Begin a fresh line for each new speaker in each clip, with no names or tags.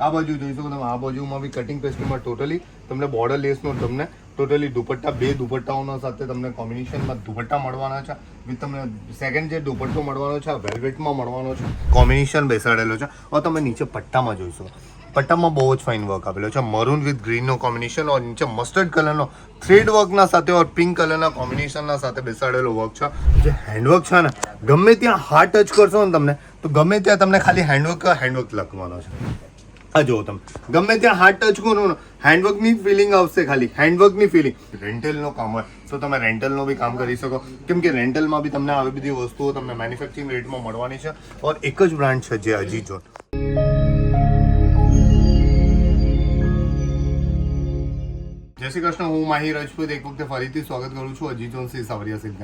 આ બાજુ જોઈ શકો તમે, આ બાજુમાં બી કટિંગ પેસ્ટમાં ટોટલી તમને બોર્ડર લેસનો તમને ટોટલી દુપટ્ટા, બે દુપટ્ટાઓના સાથે તમને કોમ્બિનેશનમાં દુપટ્ટા મળવાના છે વિથ તમને સેકન્ડ જે દુપટ્ટો મળવાનો છે વેલ્વેટમાં મળવાનો છે કોમ્બિનેશન બેસાડેલો છે. હવે તમે નીચે પટ્ટામાં જોઈશો પટ્ટામાં બહુ જ ફાઇન વર્ક આપેલો છે. મરૂન વિથ ગ્રીનનો કોમ્બિનેશન ઓર નીચે મસ્ટર્ડ કલરનો થ્રેડ વર્કના સાથે ઓર પિંક કલરના કોમ્બિનેશનના સાથે બેસાડેલો વર્ક છે. જે હેન્ડવર્ક છે ને, ગમે ત્યાં હાર્ટ ટચ કરશો ને તમને, તો ગમે ત્યાં તમને ખાલી હેન્ડવર્ક હેન્ડવર્ક લખવાનો છે. આ જુઓ તમે. ગમે ત્યાં હાર્ટ ટચ કરો હેન્ડવર્કની ફિલિંગ આવશે ખાલી. હેન્ડવર્કની ફિલિંગ રેન્ટલનો કામ હોય. તો તમે રેન્ટલનો બી કામ કરી શકો. કેમ કે રેન્ટલમાં બી તમને આવી બધી વસ્તુઓ તમને મેન્યુફેક્ચરિંગ રેટમાં મળવાની છે. ઓર એક જ બ્રાન્ડ છે જે અજીજો જય શ્રી કૃષ્ણ, હું માહી રાજપૂત. એક વખતે ફરીથી સ્વાગત કરું છું અજી જોન્સી સાવરિયા સિલ્ક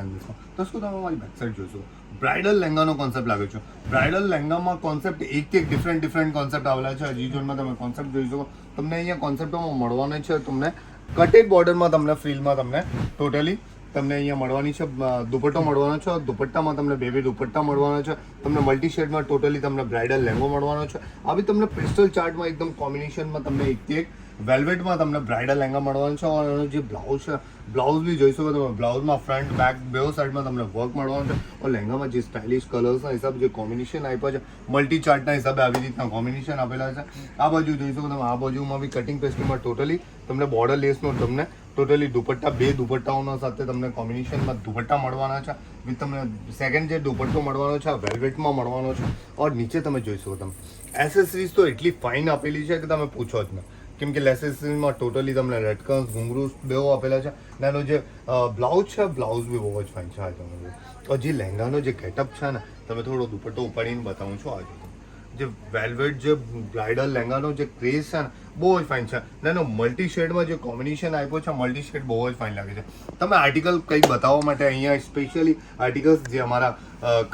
તો શું તમે મારી વેબસાઇટ જોશો? બ્રાઇડલ લહેંગાનો કોન્સેપ્ટ લાગ્યો છે. બ્રાઇડલ લહેંગામાં કોન્સેપ્ટ એક એક ડિફરન્ટ ડિફરન્ટ કોન્સેપ્ટ આવેલા છે. અજી જોનમાં તમે કોન્સેપ્ટ જોઈ શકો. તમને અહીંયા કોન્સેપ્ટોમાં મળવાના છે, તમને કટેડ બોર્ડરમાં તમને ફ્રીલમાં તમને ટોટલી તમને અહીંયા મળવાની છે. દુપટ્ટો મળવાનો છે. દુપટ્ટામાં તમને બે બે દુપટ્ટા મળવાનો છે. તમને મલ્ટી શેડમાં ટોટલી તમને બ્રાઇડલ લહેંગો મળવાનો છે. આવી તમને પેસ્ટલ ચાર્ટમાં એકદમ કોમ્બિનેશનમાં તમને એકથી એક વેલ્વેટમાં તમને બ્રાઇડલ લહેંગા મળવાનું છે અને જે બ્લાઉઝ છે, બ્લાઉઝ બી જોઈ શકો તમે. બ્લાઉઝમાં ફ્રન્ટ, બેક બેવ સાઈડમાં તમને વર્ક મળવાનું છે. અને લહેંગામાં જે સ્ટાઇલિશ કલર્સના હિસાબે, જે કોમ્બિનેશન આપ્યા છે મલ્ટી ચાર્ટના હિસાબે આવી રીતના કોમ્બિનેશન આપેલા છે. આ બાજુ જોઈ શકો તમે. આ બાજુમાં બી કટિંગ પેસ્ટમાં ટોટલી તમને બોર્ડર લેસનો તમને ટોટલી દુપટ્ટા, બે દુપટ્ટાઓના સાથે તમને કોમ્બિનેશનમાં દુપટ્ટા મળવાના છે. વિથ તમને સેકન્ડ જે દુપટ્ટો મળવાનો છે વેલ્વેટમાં મળવાનો છે. ઓર નીચે તમે જોઈ શકો તમે. એસેસરીઝ તો એટલી ફાઇન આપેલી છે કે તમે પૂછો જ ના. કેમ કે લેસેસમાં ટોટલી તમને રેડકન્સ ઘૂંઘરું બેઓ આપેલા છે. અને એનો જે બ્લાઉઝ છે બ્લાઉઝ બી બહુ જ ફાઇન છે આ તમે તો જે લહેંગાનો જે ગેટઅપ છે ને, તમે થોડો દુપટ્ટો ઉપાડીને બતાવું છું આજે. જે વેલ્વેટ જે બ્રાઇડલ લહેંગાનો જે ક્રેઝ છે ને, બહુ જ ફાઇન છે. અને એનો મલ્ટી શેડમાં જે કોમ્બિનેશન આપ્યો છે મલ્ટી શેડ બહુ જ ફાઇન લાગે છે. તમે આર્ટિકલ કંઈક બતાવવા માટે અહીંયા સ્પેશિયલી આર્ટિકલ્સ જે અમારા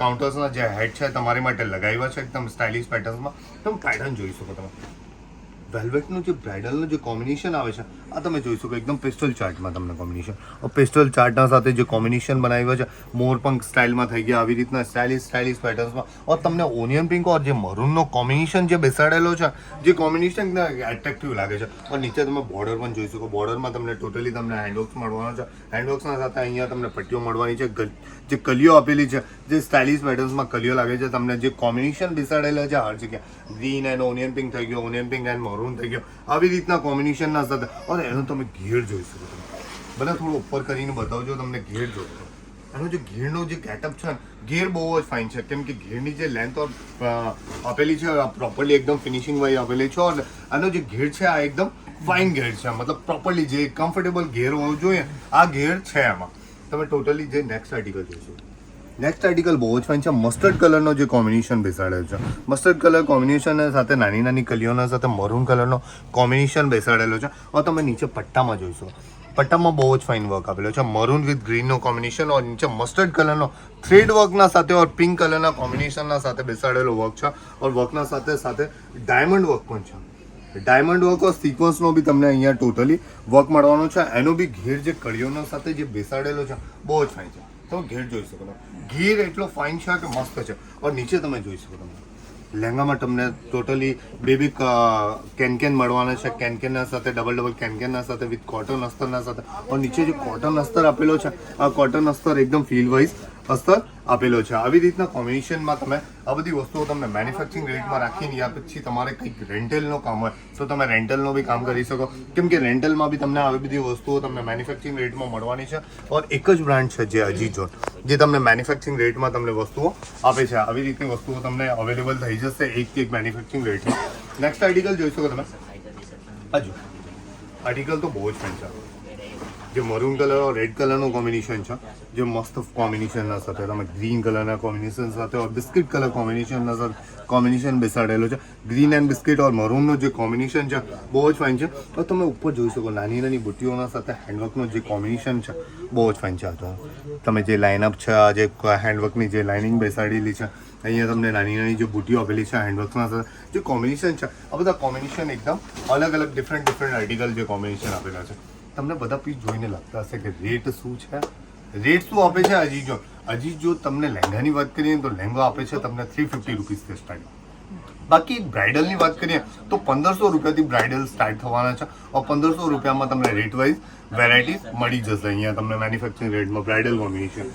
કાઉન્ટર્સના જે હેડ છે, તમારી માટે લગાવ્યા છે, એકદમ સ્ટાઇલિશ પેટર્નમાં તમે પેટર્ન જોઈ શકો તમે. વેલ્વેટનું જે બ્રાઇડલનું જે કોમ્બિનેશન આવે છે, આ તમે જોઈ શકો એકદમ પેસ્ટલ ચાર્ટમાં તમને કોમ્બિનેશન પેસ્ટલ ચાર્ટના સાથે જે કોમ્બિનેશન બનાવ્યા છે, મોરપંખ સ્ટાઇલમાં થઈ ગયા, આવી રીતના સ્ટાઇલિશ સ્ટાઇલિશ પેટર્ન્સમાં ઓર તમને ઓનિયન પિંક ઓર જે મરૂનનો કોમ્બિનેશન જે બેસાડેલો છે, જે કોમ્બિનેશન એટ્રેક્ટિવ લાગે છે. ઓર નીચે તમે બોર્ડર પણ જોઈ શકો. બોર્ડરમાં તમને ટોટલી તમને હેન્ડવર્ક્સ મળવાનો છે. હેન્ડવર્ક્સના સાથે અહીંયા તમને પટ્ટીઓ મળવાની છે. જે કલીઓ આપેલી છે, જે સ્ટાઇલિશ પેટર્ન્સમાં કલીઓ લાગે છે, તમને જે કોમ્બિનેશન બેસાડેલા છે હર જગ્યા ગ્રીન એન્ડ ઓનિયન પિંક થઈ ગયો ઓનિયન પિંક એન્ડ મરૂન થઈ ગયો, આવી રીતના કોમ્બિનેશનના સાથે. અને એનો તમે ઘેર જોઈ શકો તમે બધા થોડું ઉપર કરીને બતાવજો, તમને ઘેર જોજો એનો જે ઘેરનો જે ગેટઅપ છે ઘેર બહુ જ ફાઇન છે. કેમ કે ઘેરની જે લેન્થ આપેલી છે પ્રોપરલી એકદમ ફિનિશિંગ વાઇઝ આપેલી છે અને આનો જે ઘેર છે, આ એકદમ ફાઇન ઘેર છે. મતલબ પ્રોપરલી જે કમ્ફર્ટેબલ ઘેર હોવું જોઈએ, આ ઘેર છે એમાં. તમે ટોટલી જે નેક્સ્ટ આર્ટિકલ જોઈશો નેક્સ્ટ આર્ટિકલ બહુ જ ફાઇન છે. મસ્ટર્ડ કલરનો જે કોમ્બિનેશન બેસાડેલો છે. મસ્ટર્ડ કલર કોમ્બિનેશન સાથે નાની નાની કલીઓના સાથે મરૂન કલરનો કોમ્બિનેશન બેસાડેલો છે. और તમે નીચે પટ્ટામાં જોઈશો પટ્ટામાં બહુ જ ફાઇન વર્ક આપેલો છે. મરૂન વિથ ગ્રીનનો કોમ્બિનેશન ઓર નીચે મસ્ટર્ડ કલરનો થ્રેડ વર્કના સાથે ઓર પિંક કલરના કોમ્બિનેશનના સાથે બેસાડેલો વર્ક છે. ઓર વર્કના સાથે સાથે ડાયમંડ વર્ક પણ છે. ડાયમંડ વર્ક ઓર સિક્વન્સનો બી તમને અહીંયા ટોટલી વર્ક મળવાનો છે. એનો બી ઘેર જે કળીઓનો સાથે જે બેસાડેલો છે, બહુ જ ફાઇન છે. તમે ઘેર જોઈ શકો તમે. ઘેર એટલો ફાઇન છે કે મસ્ત છે. ઓર નીચે તમે જોઈ શકો તમે. લહેંગામાં તમને ટોટલી બેબી કેનકેન મળવાના છે. કેનકેનના સાથે ડબલ ડબલ કેનકેનના સાથે વિથ કોટન અસ્તરના સાથે. નીચે જે કોટન અસ્તર આપેલો છે, આ કોટન અસ્તર એકદમ ફીલ વાઇઝ અસ્તર આપેલો છે. આવી રીતના કોમ્બિનેશનમાં તમે આ બધી વસ્તુઓ તમને મેન્યુફેક્ચરિંગ રેટમાં રાખીને યા પછી તમારે કંઈક રેન્ટલનું કામ હોય, તો તમે રેન્ટલનું બી કામ કરી શકો. કેમ કે રેન્ટલમાં બી તમને આવી બધી વસ્તુઓ તમને મેન્યુફેક્ચરિંગ રેટમાં મળવાની છે ઓર એક જ બ્રાન્ડ છે જે અજી જોન, જે તમને મેન્યુફેક્ચરિંગ રેટમાં તમને વસ્તુઓ આપે છે. આવી રીતની વસ્તુઓ તમને અવેલેબલ થઈ જશે એકથી એક મેન્યુફેક્ચરિંગ રેટમાં નેક્સ્ટ આર્ટિકલ જોઈ શકો તમે? હજુ. આર્ટિકલ તો બહુ જ ફાઇન છે. જે મરૂન કલર રેડ કલરનું કોમ્બિનેશન છે, જે મસ્ત કોમ્બિનેશનના સાથે, તમે ગ્રીન કલરના કોમ્બિનેશન સાથે ઓર બિસ્કિટ કલર કોમ્બિનેશનના સાથે કોમ્બિનેશન બેસાડેલો છે. ગ્રીન એન્ડ બિસ્કિટ ઓર મરૂનનું જે કોમ્બિનેશન છે, બહુ જ ફાઇન છે. તો તમે ઉપર જોઈ શકો, નાની નાની બુટ્ટીઓના સાથે હેન્ડવર્કનું જે કોમ્બિનેશન છે, બહુ જ ફાઇન છે તો. તમે જે લાઇનઅપ છે જે હેન્ડવર્કની જે લાઇનિંગ બેસાડેલી છે, અહીંયા તમને નાની નાની જે બુટીઓ આપેલી છે હેન્ડવર્કના સાથે, જે કોમ્બિનેશન છે, આ બધા કોમ્બિનેશન એકદમ અલગ અલગ ડિફરન્ટ ડિફરન્ટ આર્ટિકલ જે કોમ્બિનેશન આપેલા છે. તમને બધા પીસ જોઈને લાગતા હશે કે રેટ શું છે? રેટ શું આપે છે હજી જો? હજી જો તમને લહેંગાની વાત કરીએ તો લહેંગો આપે છે તમને થ્રી ફિફ્ટી રૂપીસથી સ્ટાર્ટ બાકી બ્રાઇડલની વાત કરીએ તો પંદરસો રૂપિયાથી બ્રાઇડલ સ્ટાર્ટ થવાના છે और પંદરસો રૂપિયામાં તમને રેટ વાઇઝ વેરાયટીઝ મળી જશે. અહીંયા તમને મેન્યુફેક્ચરિંગ રેટમાં બ્રાઇડલ કોમ્બિનેશન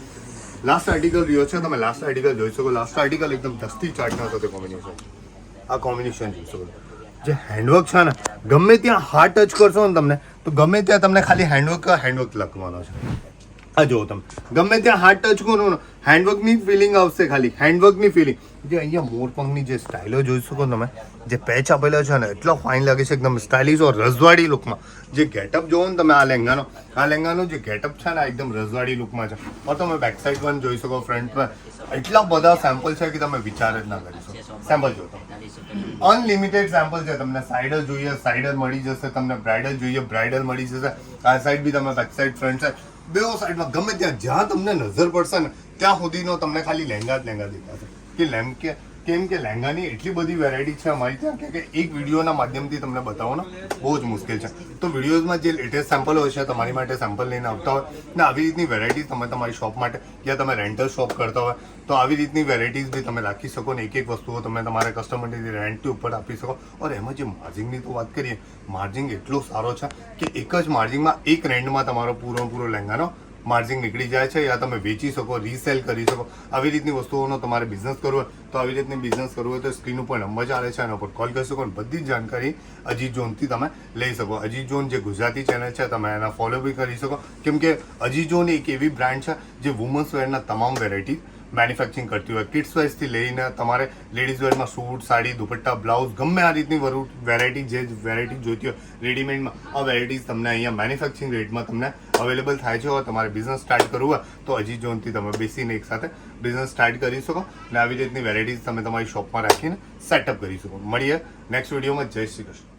લાસ્ટ આર્ટિકલ રહ્યો છે. તમે લાસ્ટ આર્ટિકલ જોઈ શકો. લાસ્ટ આર્ટિકલ એકદમ દસથી ચાર્ટના સાથે કોમ્બિનેશન આ કોમ્બિનેશન જોઈ શકો. જે હેન્ડવર્ક છે ને, ગમે ત્યાં હાર્ટ ટચ કરશો ને તમને તો ગમે ત્યાં તમને ખાલી હેન્ડવર્ક હેન્ડવર્ક લખવાનો છે. આ જુઓ તમે. ગમે ત્યાં હાર્ટ ટચ કરો હેન્ડવર્કની ફિલિંગ આવશે ખાલી. હેન્ડવર્કની ફિલિંગ જે અહીંયા મોરપંખની જે સ્ટાઇલો જોઈ શકો તમે, જે પેચ આપેલો છે ને, એટલો ફાઇન લાગે છે એકદમ સ્ટાઇલિશ ઓર રજવાડી લુકમાં જે ગેટઅપ જોવો ને તમે આ લેંગાનો આ લેંગાનો જે ગેટઅપ છે ને એકદમ રજવાડી લુકમાં છે. ઓર તમે બેક સાઈડ પણ જોઈ શકો ફ્રન્ટ પર એટલા બધા સેમ્પલ છે કે તમે વિચાર જ ના કરી શકો. સેમ્પલ જો તમે. અનલિમિટેડ સેમ્પલ છે. તમને સાઇડર જોઈએ સાઇડર મળી જશે. તમને બ્રાઇડલ જોઈએ બ્રાઇડલ મળી જશે. આ સાઈડ બી તમે બેક સાઈડ ફ્રન્ટ સાઈડ બેઓ સાઈડમાં ગમે ત્યાં જ્યાં તમને નજર પડશે ને ત્યાં સુધીનો તમને ખાલી લહેંગા જ લહેંગા દેખાશે. કે લેમ કે કેમ કે લહેંગાની એટલી બધી વેરાયટી છે અમારી ત્યાં કે- એક વિડીયોના માધ્યમથી તમને બતાવો ને, બહુ જ મુશ્કેલ છે. તો વિડીયોઝમાં જે લેટેસ્ટ સેમ્પલ હોય છે, તમારી માટે સેમ્પલ લઈને આવતા હોય, ને આવી રીતની વેરાયટી તમે તમારી શોપ માટે યા તમે રેન્ટલ શોપ કરતા હોય, તો આવી રીતની વેરાયટીઝ બી તમે રાખી શકો ને એક એક વસ્તુઓ તમે તમારા કસ્ટમરને રેન્ટ ઉપર આપી શકો. ઓર એમાં જે માર્જિનની તો વાત કરીએ માર્જિન એટલો સારો છે કે એક જ માર્જિનમાં એક રેન્ટમાં તમારો પૂરો પૂરો લહેંગાનો માર્જિન નીકળી જાય છે યા તમે વેચી શકો રીસેલ કરી શકો. આવી રીતની વસ્તુઓનો તમારે બિઝનેસ કરવો હોય તો આવી રીતની બિઝનેસ કરવો હોય તો સ્ક્રીન ઉપર નંબર ચાલે છે એના ઉપર કોલ કરી શકો બધી જ જાણકારી અજીત ઝોનથી તમે લઈ શકો. અજીત ઝોન જે ગુજરાતી ચેનલ છે તમે એના ફોલો બી કરી શકો. કેમ કે અજીત ઝોન એક એવી બ્રાન્ડ છે જે વુમન્સ વેરના તમામ વેરાયટી મેન્યુફેક્ચરિંગ કરતી હોય. કિડ્સ વાઇઝથી લઈને તમારે લેડીઝ વેરમાં સૂટ સાડી, દુપટ્ટા બ્લાઉઝ ગમે આ રીતની વેરાયટી જે વેરાયટી જોઈતી હોય રેડીમેડમાં આ વેરાયટીઝ તમને અહીંયા મેન્યુફેક્ચરિંગ રેટમાં તમને અવેલેબલ થાય છે. હોય તમારે બિઝનેસ સ્ટાર્ટ કરવું હોય, તો હજી ઝોનથી તમે બેસીને એક સાથે બિઝનેસ સ્ટાર્ટ કરી શકો અને આવી રીતની વેરાયટીઝ તમે તમારી શોપમાં રાખીને સેટઅપ કરી શકો. મળીએ નેક્સ્ટ વિડીયોમાં જય શ્રી કૃષ્ણ.